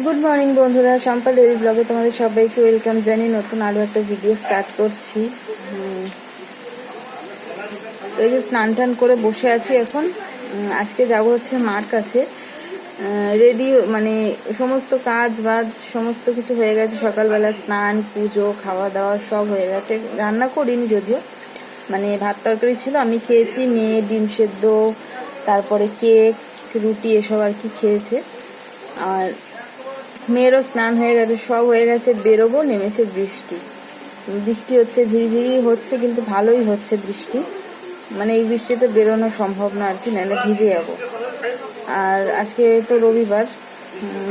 Good morning বন্ধুরা। সম্পাল daily ব্লগে তোমাদের সবাইকে ওয়েলকাম জানি নতুন আরও একটা ভিডিও স্টার্ট করছি। তো এই যে স্নান টান করে বসে আছি এখন। আজকে যাব হচ্ছে মার কাছে। রেডি মানে সমস্ত কাজ বাজ সমস্ত কিছু হয়ে গেছে। সকালবেলা স্নান, পুজো, খাওয়া দাওয়া সব হয়ে গেছে। রান্না করিনি যদিও। মানে ভাত তরকারি ছিল, আমি খেয়েছি। মেয়ে ডিম সেদ্ধ, তারপরে কেক রুটি, এসব আর কি খেয়েছে। আর মেয়েরও স্নান হয়ে গেছে, সব হয়ে গেছে, বেরোবো, নেমেছে বৃষ্টি। বৃষ্টি হচ্ছে, ঝিরিঝিরি হচ্ছে, কিন্তু ভালোই হচ্ছে বৃষ্টি। মানে এই বৃষ্টিতে বেরোনো সম্ভব না আর কি, নাহলে ভিজে যাব। আর আজকে তো রবিবার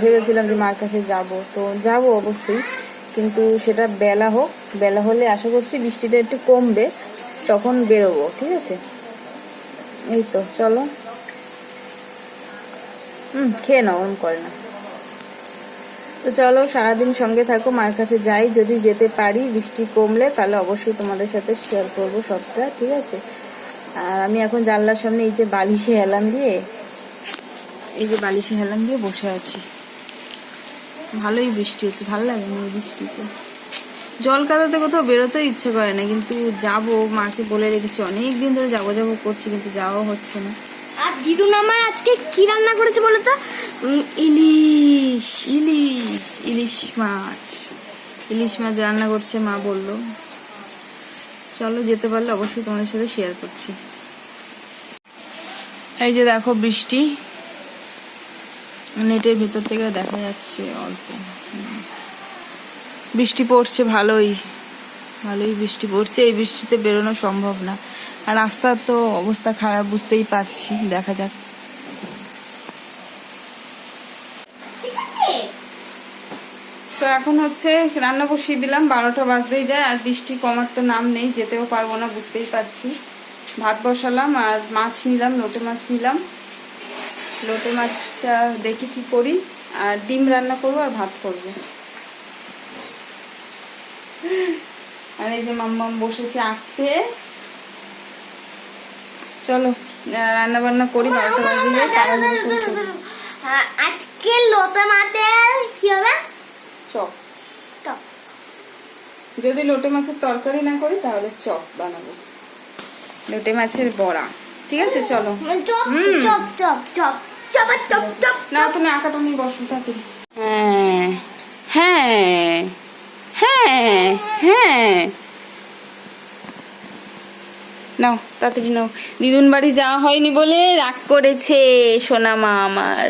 ভেবেছিলাম যে মার কাছে যাব, তো যাব অবশ্যই। কিন্তু সেটা বেলা হোক, বেলা হলে আশা করছি বৃষ্টিটা একটু কমবে, তখন বেরোবো, ঠিক আছে? এই তো, চলো। হুম, খেয়ে নাও করে না। তো চলো সারাদিন সঙ্গে থাকো মার কাছে যাই। যদি যেতে পারি বৃষ্টি কমলে তাহলে অবশ্যই তোমাদের সাথে শেয়ার করব সবটা ঠিক আছে? আর আমি এখন জানলার সামনে এই যে বালিশে হেলান দিয়ে এই যে বালিশে হেলান দিয়ে বসে আছি। ভালোই বৃষ্টি হচ্ছে ভালো লাগে না এই বৃষ্টিতে। জল কাদাতে কোথাও বেরোতেও ইচ্ছে করে না কিন্তু যাব মাকে বলে রেখেছি অনেক দিন ধরে যাব যাব করছি কিন্তু যাওয়া হচ্ছে না। আর দিদুন আমার আজকে কি রান্না করেছে বলো তো? উম, ইলিশ ইলিশ ইলিশ মাছ। ইলিশ মাছ রান্না করছে মা বলল। চলো যেতে পারলে অবশ্যই তোমাদের সাথে শেয়ার করছি। এই যে দেখো বৃষ্টি। নেটের ভিতর থেকে দেখা যাচ্ছে অল্প। বৃষ্টি পড়ছে ভালোই। ভালোই বৃষ্টি পড়ছে। এই বৃষ্টিতে বেরোনো সম্ভব না। আর রাস্তার তো অবস্থা খারাপ, বুঝতেই পারছি। দেখা যাক। এখন হচ্ছে রান্না বসিয়ে দিলাম বারোটা বাজতেই যায় আর বৃষ্টি কমার তো নাম নেই যেতেও পারব না বুঝতেই পারছি। ভাত বসালাম আর মাছ নিলাম লোটে মাছ নিলাম। লোটে মাছটা দেখি কি করি আর ডিম রান্না করব আর ভাত করব। আর এই যে মাম্মাম বসেছে আঁকতে। চলো রান্না বান্না করি বারোটা বাজতে যায় আজকে কি হবে চপ টক। যদি লোটে মাছের তরকারি না করি তাহলে চপ বানাবো। লোটে মাছের বড়া। ঠিক আছে চলো। Chop chop chop chop chop chop chop না তুমি আঁকাটা নিয়ে বসো তাড়াতাড়ি। হ্যাঁ হ্যাঁ হ্যাঁ হ্যাঁ। নাও তাড়াতাড়ি নাও। দিদুন বাড়ি যাওয়া হয়নি বলে রাগ করেছে সোনা মা আমার।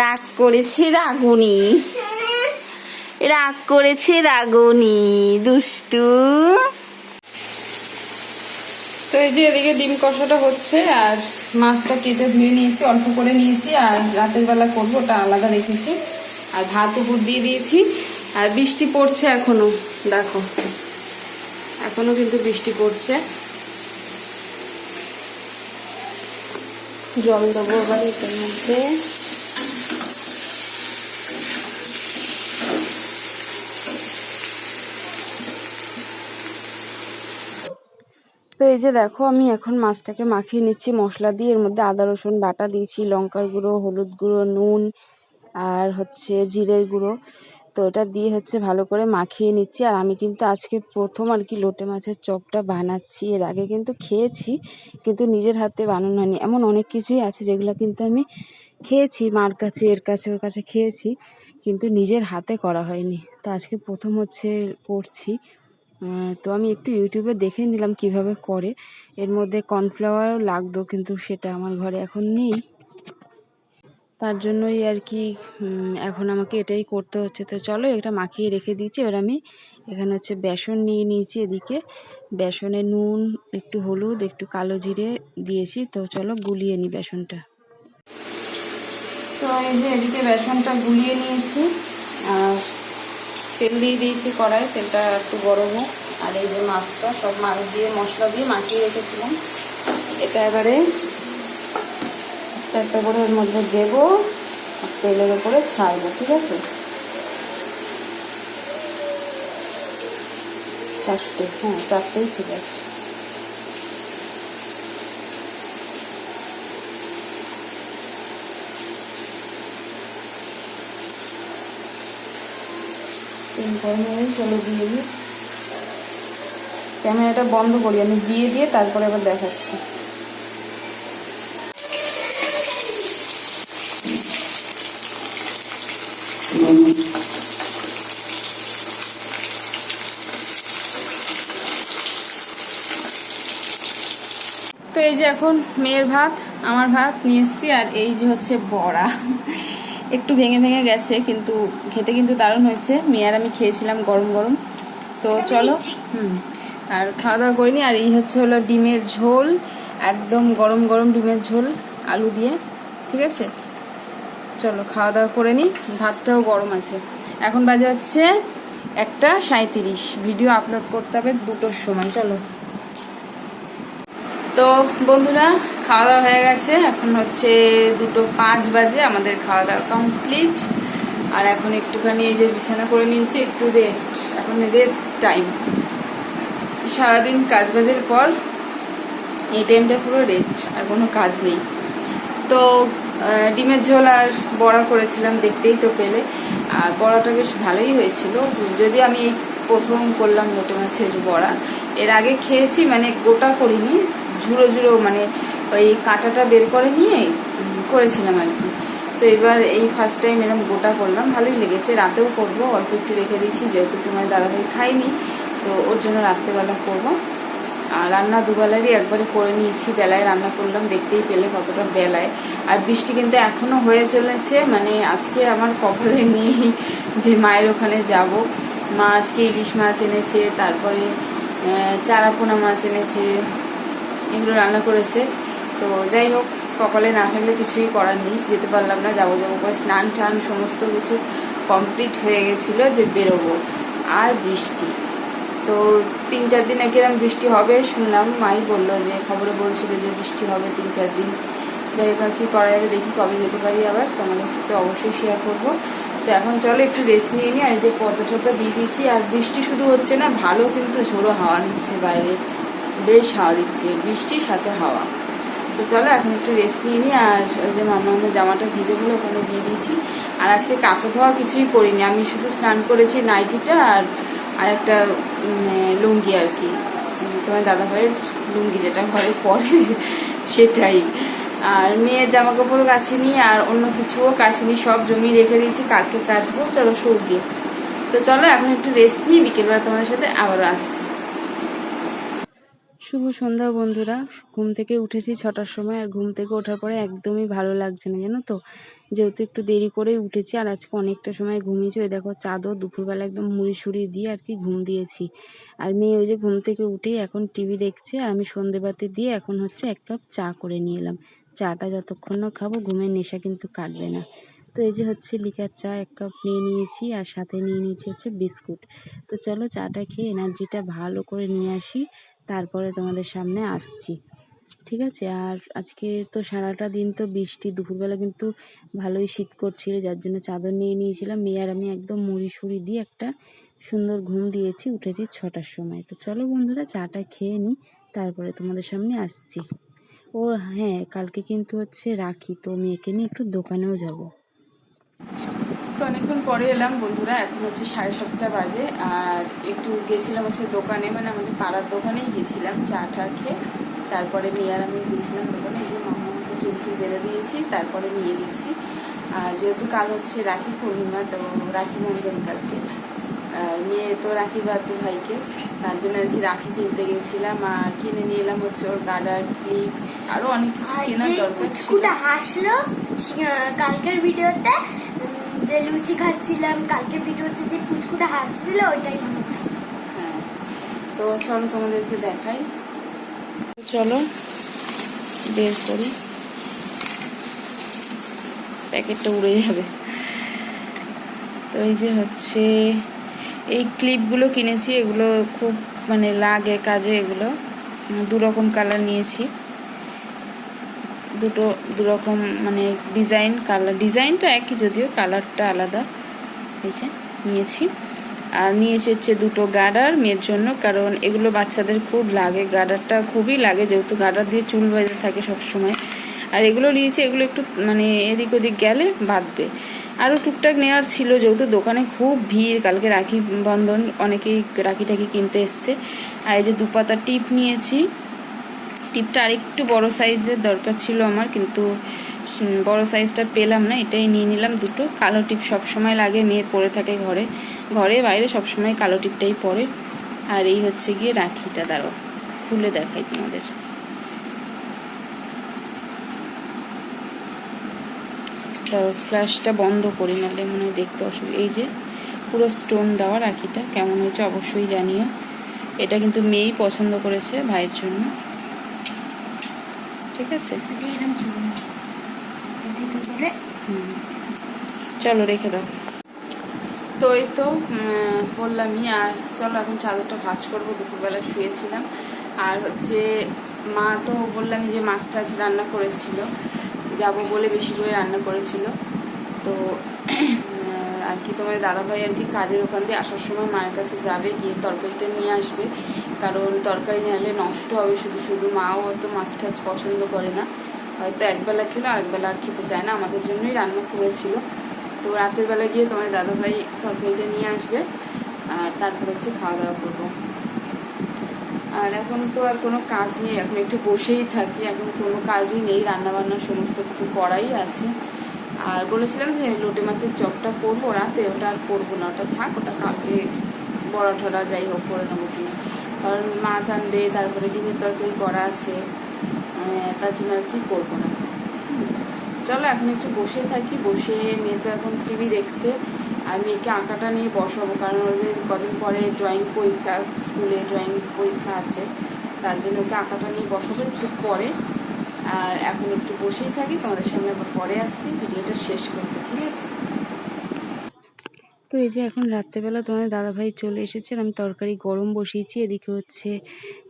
রাগ করেছে রাগুনি। রাগ করেছে রাগুনি, দুষ্টু। তো এই যে এদিকে ডিম কষাটা হচ্ছে, আর মাছটা কেটে ধুয়ে নিয়েছি, অল্প করে নিয়েছি, আর রাতের বেলা করব, ওটা আলাদা রেখেছি। আর ভাত উপর দিয়ে দিয়েছি, আর বৃষ্টি পড়ছে এখনও, দেখো। এখনও কিন্তু বৃষ্টি পড়ছে। জল দেবো এবার এটার মধ্যে। তো এই যে দেখো, আমি এখন মাছটাকে মাখিয়ে নিচ্ছি। মশলা দিয়ে এর মধ্যে আদা, রসুন, বাটা দিয়েছি, লঙ্কার গুঁড়ো, হলুদ গুঁড়ো, নুন আর হচ্ছে জিরের গুঁড়ো। তো এটা দিয়ে হচ্ছে ভালো করে মাখিয়ে নিচ্ছি। আর আমি কিন্তু আজকে প্রথম আর কি লোটে মাছের চপটা বানাচ্ছি। এর আগে কিন্তু খেয়েছি, কিন্তু নিজের হাতে বানানো হয়নি। এমন অনেক কিছুই আছে যেগুলো কিন্তু আমি খেয়েছি, মার কাছে, এর কাছে, ওর কাছে খেয়েছি, কিন্তু নিজের হাতে করা হয়নি। তো আজকে প্রথম হচ্ছে করছি। তো আমি একটু ইউটিউবে দেখে নিলাম কীভাবে করে। এর মধ্যে কর্নফ্লাওয়ারও লাগতো কিন্তু সেটা আমার ঘরে এখন নেই। তার জন্যই আর কি এখন আমাকে এটাই করতে হচ্ছে। তো চলো এটা মাখিয়ে রেখে দিয়েছি। এবার আমি এখানে হচ্ছে বেসন নিয়ে নিয়েছি এদিকে। বেসনে নুন, একটু হলুদ, একটু কালো জিরে দিয়েছি। তো চলো গুলিয়ে নিই বেসনটা। তো এই যে এদিকে বেসনটা গুলিয়ে নিয়েছি। আর তেল দিয়ে দিয়েছি কড়াই, তেলটা একটু গরম হোক। আর এই যে মাছটা, সব মাছ দিয়ে, মশলা দিয়ে মাখিয়ে রেখেছিলাম। এটা এবারে একটা একটা করে ওর মধ্যে দেবো তেলের উপরে ছাড়বো, ঠিক আছে? চারটে হ্যাঁ চারটেই ঠিক আছে তেল গরম চলো দিয়ে দিই। ক্যামেরাটা বন্ধ করি, আমি দিয়ে দিয়ে তারপরে আবার দেখাচ্ছি। তো এই যে এখন মেয়ের ভাত, আমার ভাত নিয়ে এসেছি, আর এই যে হচ্ছে বড়া। একটু ভেঙে ভেঙে গেছে কিন্তু খেতে কিন্তু দারুণ হয়েছে। মেয়ার আমি খেয়েছিলাম গরম গরম। তো চলো হুম আর খাওয়া দাওয়া করিনি আর এই হচ্ছে হলো ডিমের ঝোল একদম গরম গরম ডিমের ঝোল আলু দিয়ে ঠিক আছে? চলো খাওয়া দাওয়া করে নিই ভাতটাও গরম আছে। এখন বাজে হচ্ছে একটা সাঁত্রিশ ভিডিও আপলোড করতে হবে দুটোর সময় চলো। তো বন্ধুরা খাওয়া দাওয়া হয়ে গেছে। এখন হচ্ছে দুটো পাঁচ বাজে, আমাদের খাওয়া দাওয়া কমপ্লিট আর এখন একটুখানি এই যে বিছানা করে নিচ্ছি একটু রেস্ট এখন রেস্ট টাইম সারাদিন কাজ বাজের পর এই টাইমটা পুরো রেস্ট আর কোনো কাজ নেই। তো ডিমের ঝোল আর বড়া করেছিলাম, দেখতেই তো পেলে। আর বড়াটা বেশ ভালোই হয়েছিল। যদি আমি প্রথম করলাম মোটে মাছের বড়া, এর আগে খেয়েছি মানে গোটা করিনি ঝুড়ো ঝুড়ো মানে ওই কাঁটাটা বের করে নিয়ে করেছিলাম আর কি। তো এবার এই ফার্স্ট টাইম এরকম গোটা করলাম, ভালোই লেগেছে। রাতেও করব, অল্প একটু রেখে দিয়েছি, যেহেতু তোমার দাদাভাই খাইনি তো ওর জন্য রাত্রেবেলা করব। আর রান্না দুবেলারই একবারে করে নিয়েছি, বেলায় রান্না করলাম, দেখতেই পেলে কতটা বেলায়। আর বৃষ্টি কিন্তু এখনও হয়ে চলেছে মানে আজকে আমার কপালে নেই যে মায়ের ওখানে যাব। মা আজকে ইলিশ মাছ এনেছে, তারপরে চারাপোনা মাছ এনেছে, এগুলো রান্না করেছে। তো যাই হোক, কপালে না থাকলে কিছুই করার নেই। যেতে পারলাম না, যাব যাব করে। স্নান টান সমস্ত কিছু কমপ্লিট হয়ে গেছিল যে বেরোবো। আর বৃষ্টি। তো তিন চার দিন নাকি এরকম বৃষ্টি হবে শুনলাম, মাই বলল যে, খবরে বলছিল যে বৃষ্টি হবে তিন চার দিন। যাই হোক কী করা যাবে দেখি কবে যেতে পারি আবার। তোমাদের সাথে অবশ্যই শেয়ার করব। তো এখন চলো একটু রেস্ট নিয়ে নিই। আর যে পদ্ম টদ্ম দিয়ে দিয়েছি, আর বৃষ্টি শুধু হচ্ছে না, ভালো কিন্তু ঝোড়ো হাওয়া দিচ্ছে বাইরে। বেশ হাওয়া দিচ্ছে। বৃষ্টির সাথে হাওয়া। তো চলো, এখন একটু রেস্ট নিয়ে নিই আর ওই যে মামা আমার জামাটা ভিজে গুলো ওখানে দিয়ে দিয়েছি। আর আজকে কাঁচা ধোয়া কিছুই করিনি, আমি শুধু স্নান করেছি নাইটিটা আর আর একটা লুঙ্গি আর কি। তোমার দাদা ভাইয়ের লুঙ্গি যেটা ঘরে পরে, সেটাই। আর মেয়ের জামা কাপড় কাছিনি আর অন্য কিছুও কাছিনি সব জমি রেখে দিয়েছি, কালকে কাচবো, চলো সর তো চলো, এখন একটু রেস্ট নিই বিকেলবেলা তোমাদের সাথে আবার আসছি। শুভ সন্ধ্যা, বন্ধুরা। ঘুম থেকে উঠেছি ছটার সময় আর ঘুম থেকে ওঠার পরে একদমই ভালো লাগছে না, জানো তো? যেহেতু একটু দেরি করে উঠেছি আর আজকে অনেকটা সময় ঘুমিয়েছি। ওই দেখো, চাদর দুপুরবেলা একদম মুড়ি সুড়ি দিয়ে আর কি ঘুম দিয়েছি। আর মেয়ে ওই যে ঘুম থেকে উঠেই এখন টিভি দেখছে আর আমি সন্ধেবাতি দিয়ে এখন হচ্ছে এক কাপ চা করে নিয়ে এলাম। চাটা যতক্ষণ না খাব ঘুমের নেশা কিন্তু কাটবে না। তো এই যে হচ্ছে লিকার চা এক কাপ নিয়ে নিয়েছি আর সাথে নিয়ে নিয়েছি হচ্ছে বিস্কুট। তো চলো চাটা খেয়ে এনার্জিটা ভালো করে নিয়ে আসি। তারপরে তোমাদের সামনে আসছি। ঠিক আছে? আর আজকে তো সারাটা দিন তো বৃষ্টি, দুপুরবেলা কিন্তু ভালোই শীত করছিল, যার জন্য চাদর নিয়ে নিয়েছিলাম। মেয়ে আর আমি একদম মুড়ি সুড়ি দিয়ে একটা সুন্দর ঘুম দিয়েছি, উঠেছি ছটার সময়। তো চলো বন্ধুরা, চাটা খেয়ে নিই তারপরে তোমাদের সামনে আসছি। ও হ্যাঁ কালকে কিন্তু হচ্ছে রাখি, তো মেয়েকে নিয়ে একটু দোকানেও যাব। তো অনেকক্ষণ পরে এলাম বন্ধুরা এখন হচ্ছে সাড়ে সাতটা বাজে আর একটু গেছিলাম হচ্ছে দোকানে মানে আমাদের পাড়ার দোকানেই গেছিলাম চা টা খেয়ে। তারপরে মেয়ে আর আমি গেছিলাম দোকানে যে মামাকে চুলটু বেঁধে দিয়েছি তারপরে নিয়ে গেছি। আর যেহেতু কাল হচ্ছে রাখি পূর্ণিমা তো রাখি বন্ধন কালকে। আর মেয়ে তো রাখি বাদ্য ভাইকে তার জন্য আর কি রাখি কিনতে গেছিলাম আর কিনে নিয়ে এলাম হচ্ছে ওর গার্ডার ক্লিপ আরও অনেক কিছু কেনার দরকার ছিল। হাসলো কালকের ভিডিওতে যে লুচি খাচ্ছিলাম কালকের ভিডিওতে যে পুচকুটা হাসছিল, ওইটাই আমি তো চলো তোমাদেরকে দেখাই। চলো, বের করি। প্যাকেটটা উড়ে যাবে। তো এই যে হচ্ছে, এই ক্লিপগুলো কিনেছি, এগুলো খুব মানে লাগে কাজে এগুলো। দু রকম কালার নিয়েছি। দুটো দু রকম মানে ডিজাইন কালার ডিজাইনটা একই যদিও কালারটা আলাদা। হয়েছে নিয়েছি। আর নিয়েছি হচ্ছে দুটো গার্ডার মেয়ের জন্য, কারণ এগুলো বাচ্চাদের খুব লাগে। গার্ডারটা খুবই লাগে, যেহেতু গার্ডার দিয়ে চুল বেঁধে থাকে সব সময় আর এগুলো নিয়েছি, এগুলো একটু মানে এদিক ওদিক গেলে বাঁধবে। আরও টুকটাক নেওয়ার ছিল, যেহেতু দোকানে খুব ভিড়। কালকে রাখি বন্ধন অনেকেই রাখি টাকি কিনতে এসছে। আর এই যে দুপাতা টিপ নিয়েছি। টিপটা আরেকটু বড় সাইজের দরকার ছিল আমার, কিন্তু বড় সাইজটা পেলাম না, এটাই নিয়ে নিলাম দুটো। কালো টিপ সব সময় লাগে, মেয়ে পরে থাকে ঘরে। ঘরে বাইরে সব সময় কালো টিপটাই পরে। আর এই হচ্ছে গিয়ে রাখিটা দাঁড়ো খুলে দেখাই তোমাদের। তারপর ফ্ল্যাশটা বন্ধ করি নাহলে মনে হয় দেখতে অসুবিধা। এই যে, পুরো স্টোন দেওয়া রাখিটা, কেমন হয়েছে অবশ্যই জানিও। এটা কিন্তু মেয়েই পছন্দ করেছে ভাইয়ের জন্য। ঠিক আছে। চলো রেখে দাও। তো এই তো বললামই আর চলো এখন চাদরটা ভাজ করব দুপুরবেলা শুয়েছিলাম। আর হচ্ছে মা তো বললামই যে মাছ টাছ রান্না করেছিল যাব বলে বেশি করে রান্না করেছিল। তো আর কি তোমার দাদাভাই আর কি কাজের ওখান দিয়ে আসার সময় মায়ের কাছে যাবে গিয়ে তরকারিটা নিয়ে আসবে। কারণ তরকারি নিয়ে নষ্ট হবে শুধু শুধু মাও অত মাছ টাছ পছন্দ করে না। হয়তো একবেলা খেলো, আরেকবেলা আর খেতে চায় না। আমাদের জন্যই রান্না করেছিল। তো রাতের বেলা গিয়ে তোমার দাদাভাই তরকারিটা নিয়ে আসবে। আর তারপর হচ্ছে খাওয়া দাওয়া করব। আর এখন তো আর কোনো কাজ নেই। এখন একটু বসেই থাকি। এখন কোনো কাজই নেই। রান্নাবান্না সমস্ত কিছু করাই আছে। আর বলেছিলাম যে লোটে মাছের চপটা করব। রাতে ওটা আর করব না। ওটা থাক, ওটা কালকে বড়া টড়া যাই হোক করে নেব কিনা। কারণ মাছ আনবে, তারপরে ডিমের তরকারি করা আছে তার জন্য আর কি করব না। চলো এখন একটু বসে থাকি, বসে মেয়ে তো এখন টিভি দেখছে, আর মেয়েকে আঁকাটা নিয়ে বসাবো, কারণ ওদের কদিন পরে ড্রয়িং পরীক্ষা, স্কুলে ড্রয়িং পরীক্ষা আছে, তার জন্য ওকে আঁকাটা নিয়ে বসাবো একটু পরে। আর এখন একটু বসেই থাকি, তোমাদের সামনে আবার পরে আসছি, ভিডিওটা শেষ করতে, ঠিক আছে? এই যে এখন রাত্রেবেলা তোমাদের দাদাভাই চলে এসেছে আর আমি তরকারি গরম বসিয়েছি। এদিকে হচ্ছে,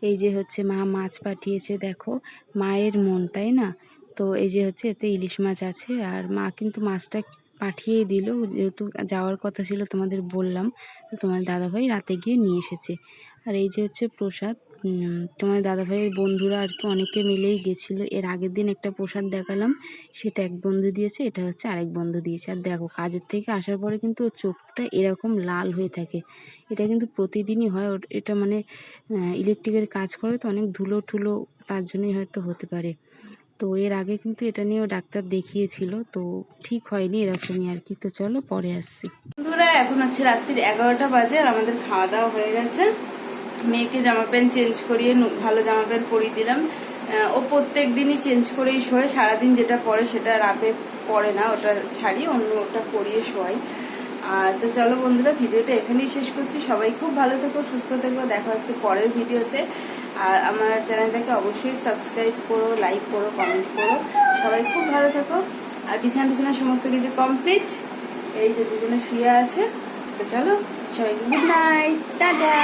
এই যে হচ্ছে মা মাছ পাঠিয়েছে, দেখো। মায়ের মন, তাই না? তো এই যে হচ্ছে এতে ইলিশ মাছ আছে আর মা কিন্তু মাছটা পাঠিয়েই দিল। যেহেতু যাওয়ার কথা ছিল তোমাদের বললাম, তো তোমার দাদাভাই রাতে গিয়ে নিয়ে এসেছে। আর এই যে হচ্ছে প্রসাদ তোমার দাদাভাইয়ের বন্ধুরা আর কি অনেকে মিলেই গেছিল। এর আগের দিন একটা প্রসাদ দেখালাম, সেটা এক বন্ধু দিয়েছে, এটা হচ্ছে আরেক বন্ধু দিয়েছে। আর দেখো, কাজের থেকে আসার পরে কিন্তু ওর চোখটা এরকম লাল হয়ে থাকে। এটা কিন্তু প্রতিদিনই হয় এটা মানে ইলেকট্রিকের কাজ করে তো অনেক ধুলো ঠুলো, তার জন্যই হয়তো হতে পারে। তো এর আগে কিন্তু এটা নিয়েও ডাক্তার দেখিয়েছিল, তো ঠিক হয়নি এরকমই আর কি। তো চলো, পরে আসছি। বন্ধুরা, এখন হচ্ছে রাত্রির এগারোটা বাজে আর আমাদের খাওয়া দাওয়া হয়ে গেছে। মেয়েকে জামা প্যান্ট চেঞ্জ করিয়ে ভালো জামা প্যান্ট পরিয়ে দিলাম। ও প্রত্যেক দিনই চেঞ্জ করেই শোয়। সারাদিন যেটা পরে সেটা রাতে পরে না, ওটা ছাড়িয়ে অন্য ওটা পরিয়ে শোয়। আর তো চলো বন্ধুরা, ভিডিওটা এখানেই শেষ করছি। সবাই খুব ভালো থেকো, সুস্থ থেকো। দেখা হচ্ছে পরের ভিডিওতে। আর আমার চ্যানেলটাকে অবশ্যই সাবস্ক্রাইব করো, লাইক করো, কমেন্ট করো। সবাই খুব ভালো থেকো। আর বিছানা টিছানা সমস্ত কিছু কমপ্লিট। এই যে দুজনে শুয়ে আছে। তো চলো। সবাইকে গুড নাইট টাটা